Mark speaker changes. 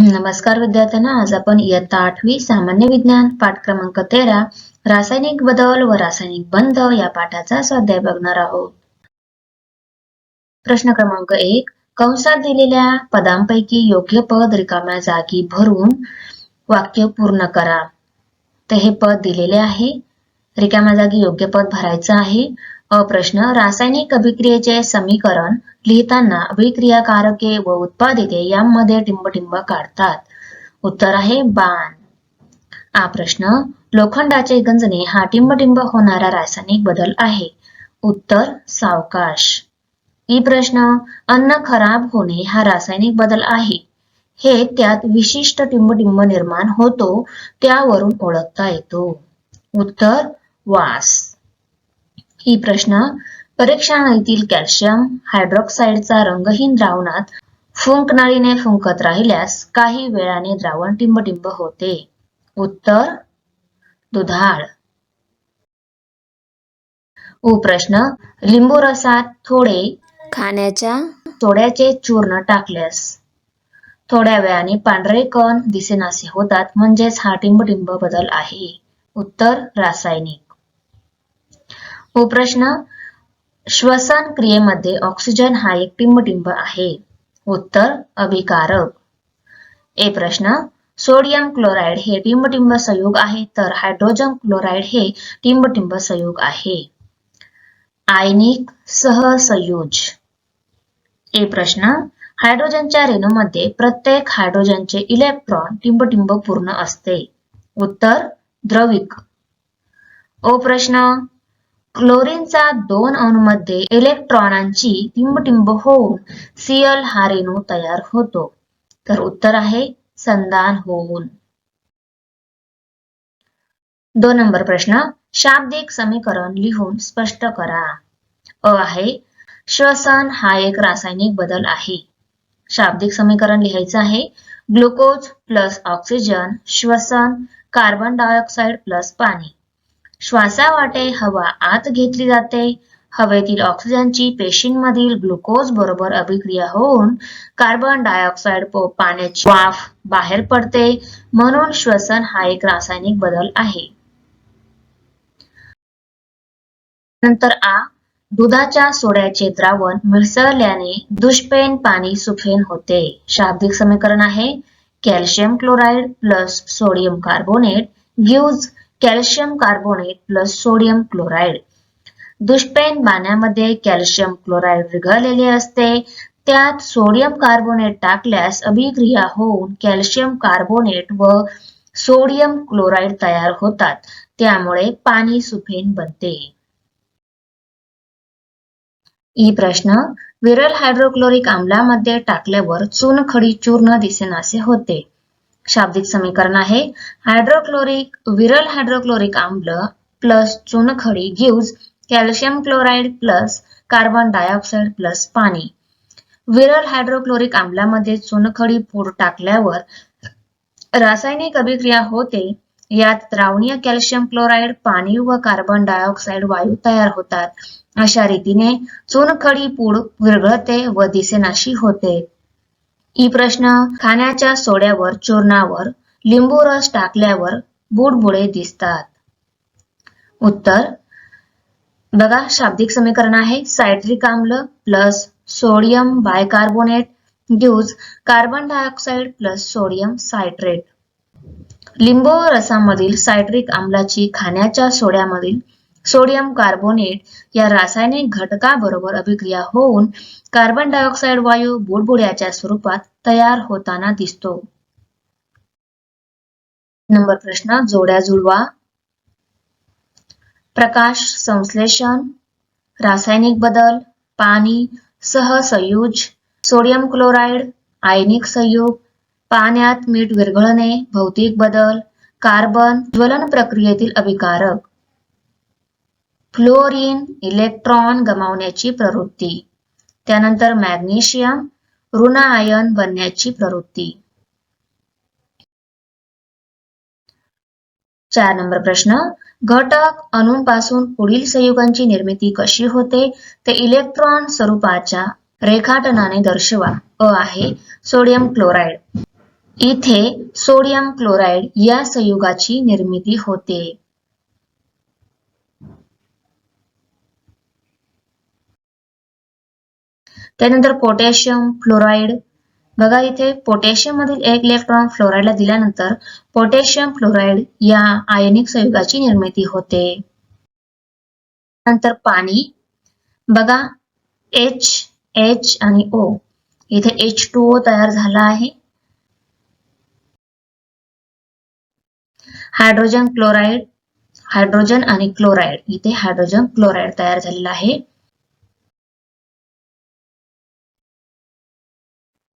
Speaker 1: नमस्कार विद्यार्थ्यांना आज आपण इयत्ता आठवी सामान्य विज्ञान पाठ क्रमांक तेरा रासायनिक बदल व रासायनिक बंध या पाठाचा स्वाध्याय बघणार आहोत. प्रश्न क्रमांक एक कंसात दिलेल्या पदांपैकी योग्य पद रिकाम्या जागी भरून वाक्य पूर्ण करा. तर हे पद दिलेले आहे. रिकाम्या जागी योग्य पद भरायचं आहे. प्रश्न रासायनिक अभिक्रियेचे समीकरण लिहिताना अभिक्रियाकारके व उत्पादिते यांमध्ये टिंबटिंब काढतात. उत्तर आहे बाण. आ प्रश्न लोखंडाचे गंजणे हा टिंबटिंब होणारा रासायनिक बदल आहे. उत्तर सावकाश. ई प्रश्न अन्न खराब होणे हा रासायनिक बदल आहे. हे त्यात विशिष्ट टिंबटिंब निर्माण होतो त्यावरून ओळखता येतो. उत्तर वास. ही प्रश्न. परीक्षानळीतील कॅल्शियम हायड्रॉक्साईडचा रंगहीन द्रावणात फुंकनळीने फुंकत राहिल्यास काही वेळाने द्रावण टिंबटिंब होते. उत्तर दुधाळ. उ प्रश्न लिंबू रसात थोडे
Speaker 2: खाण्याच्या?
Speaker 1: सोड्याचे चूर्ण टाकल्यास. थोड्या वेळाने पांढरे कण दिसेनासे होतात म्हणजेच हा टिंबटिंब बदल आहे. उत्तर रासायनिक. हो प्रश्न. श्वसन क्रियेमध्ये ऑक्सिजन हा एक टिंबटिंब आहे. उत्तर अभिकारक ए प्रश्न सोडियम क्लोराईड हे टिंबटिंब संयुग आहे तर हायड्रोजन क्लोराईड हे टिंबटिंब संयुग आहे. आयनिक सहसंयोज. ए प्रश्न हायड्रोजनच्या रेणूमध्ये प्रत्येक हायड्रोजनचे इलेक्ट्रॉन टिंबटिंब पूर्ण असते. उत्तर द्रविक. ओ प्रश्न क्लोरीनचा दोन अणूमध्ये इलेक्ट्रॉनांची टिंबटिंब होऊन सीएल हा रेणू तयार होतो. तर उत्तर आहे संधान होऊन. दोन नंबर प्रश्न. शाब्दिक समीकरण लिहून स्पष्ट करा. अ आहे श्वसन हा एक रासायनिक बदल आहे. शाब्दिक समीकरण लिहायचं आहे. ग्लुकोज प्लस ऑक्सिजन श्वसन कार्बन डायऑक्साइड प्लस पाणी. श्वासावाटे हवा आत घेतली जाते. हवेतील ऑक्सिजनची पेशींमधील ग्लुकोज बरोबर अभिक्रिया होऊन कार्बन डायऑक्साइड पाण्याची वाफ बाहेर पडते. म्हणून श्वसन हा एक रासायनिक बदल आहे. नंतर आ दुधाच्या सोड्याचे द्रावण मिसळल्याने दुष्पेन पाणी सुफेन होते. शाब्दिक समीकरण आहे. Calcium chloride plus sodium carbonate gives calcium carbonate plus sodium chloride. दुष्पेन पाण्यामध्ये कॅल्शियम क्लोराईड विघळलेले असते. त्यात सोडियम कार्बोनेट टाकल्यास अभिक्रिया होऊन कॅल्शियम कार्बोनेट व सोडियम क्लोराईड तयार होतात. त्यामुळे पाणी सुफेन बनते. ई प्रश्न विरल हायड्रोक्लोरिक आम्लामध्ये टाकल्यावर चुनखडी चूर्ण दिसेनासे होते. शाब्दिक समीकरण आहे. हायड्रोक्लोरिक विरल हायड्रोक्लोरिक आम्ल प्लस चुनखडी gives calcium chloride plus carbon dioxide plus पाणी. विरल हायड्रोक्लोरिक आम्लामध्ये चुनखडी पूड टाकल्यावर रासायनिक अभिक्रिया होते. यात द्रावणीय कॅल्शियम क्लोराईड पाणी व कार्बन डायऑक्साइड वायू तयार होतात. अशा रीतीने चुनखडी पूड विरघळते व दिसेनाशी होते. ई प्रश्न खाण्याच्या सोड्यावर चूर्णावर लिंबू रस टाकल्यावर बुडबुडे दिसतात. उत्तर बघा शाब्दिक समीकरण आहे. सायट्रिक आम्ल plus sodium bicarbonate gives carbon dioxide plus sodium citrate. लिंबू रसामधील सायट्रिक आम्लाची खाण्याच्या सोड्यामधील सोडियम कार्बोनेट या रासायनिक घटकाबरोबर अभिक्रिया होऊन कार्बन डायऑक्साइड वायू बुडबुड्याच्या स्वरूपात तयार होताना दिसतो. नंबर प्रश्न जोड्या जुळवा. प्रकाश संश्लेषण रासायनिक बदल पाणी सहसंयुज सोडियम क्लोराईड आयनिक संयुग पाण्यात मीठ विरघळणे भौतिक बदल कार्बन ज्वलन प्रक्रियेतील अभिकारक. फ्लोरीन इलेक्ट्रॉन गमावण्याची प्रवृत्ती. त्यानंतर मॅग्नेशियम ऋण आयन बनण्याची प्रवृत्ती. चार नंबर प्रश्न. घटक अणूंपासून पुढील संयुगांची निर्मिती कशी होते? ते इलेक्ट्रॉन स्वरूपाच्या रेखाटनाने दर्शवा. अ आहे सोडियम क्लोराईड. इथे सोडियम क्लोराईड या संयुगाची निर्मिती होते. त्यानंतर पोटॅशियम फ्लोराईड. बघा इथे पोटॅशियम मधील एक इलेक्ट्रॉन फ्लोराईडला दिल्यानंतर पोटॅशियम फ्लोराईड या आयनिक संयुगाची निर्मिती होते. नंतर पाणी. बघा एच एच आणि ओ इथे एच टू ओ तयार झाला आहे. हायड्रोजन क्लोराईड हायड्रोजन आणि क्लोराईड. इथे हायड्रोजन क्लोराईड तयार झालेला आहे.